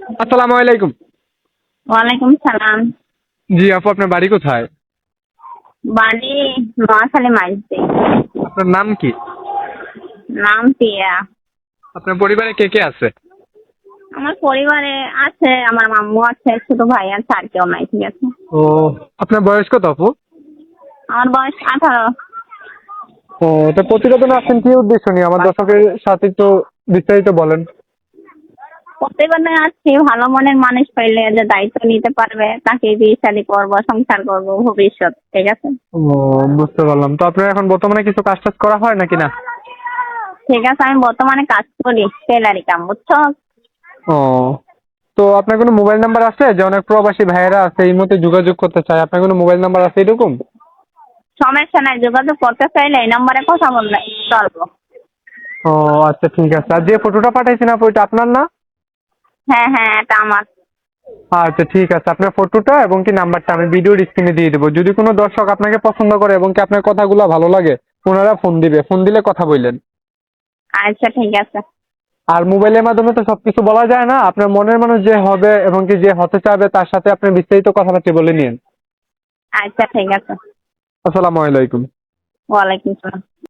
আসসালামু আলাইকুম। ওয়ালাইকুম সালাম। জি আপু আপনার বাড়ি কোথায়? বাড়ি নোয়াখালী মাইজদি আপনার নাম কি? নাম পিয়া আপনার পরিবারে কে কে আছে? আমার পরিবারে আছে আমার মাম্মু আছে ছোট ভাই আছে আর কেউ নাই ঠিক আছে। ও আপনার বয়স কত আপু? আমার বয়স আঠারো। ও তো প্রতিবেদনে আসছেন কি উদ্দেশ্য নিয়ে? আমার দর্শকের সাথে তো বিস্তারিত বলেন। প্রতিবেদনে আছি ভালো মনের মানুষ পাইলে যে দায়িত্ব নিতে পারবে তাকে বিয়ে শাদী করব সংসার করব ভবিষ্যৎ ঠিক আছে? ও বুঝতে পারলাম। তো আপনার এখন বর্তমানে কিছু কাজ টাজ করা হয় নাকি না? ঠিক আছে আমি বর্তমানে কাজ করি টেলারি কাম বুঝছ? ও তো আপনার কোনো মোবাইল নাম্বার আছে? যে অনেক প্রবাসী ভাইয়েরা আছে এই মধ্যে যোগাযোগ করতে চায় আপনার কোনো মোবাইল নাম্বার আছে এরকম? সমস্যা নাই যোগাযোগ করতে চাইলে এই নম্বরে কথা বললে চলবো। ও আচ্ছা ঠিক আছে। আর যে ফটোটা পাঠাইছেন আপু ওইটা আপনার না? হ্যাঁ হ্যাঁ এটা আমার। আচ্ছা ঠিক আছে। আপনার ফটোটা এবং কি নাম্বারটা আমি ভিডিওর স্ক্রিনে দিয়ে দেবো। যদি কোনো দর্শক আপনাকে পছন্দ করে এবং কি আপনার কথাগুলো ভালো লাগে ওনারা ফোন দিবে। ফোন দিলে কথা বললেন। আচ্ছা ঠিক আছে। আর মোবাইলের মাধ্যমে তো সবকিছু বলা যায় না। আপনার মনের মানুষ যে হবে এবং কি যে হতে চাবে তার সাথে আপনি বিস্তারিত কথাবার্তা বলে নিন। আচ্ছা ঠিক আছে। আসসালামু আলাইকুম। ওয়ালাইকুম সালাম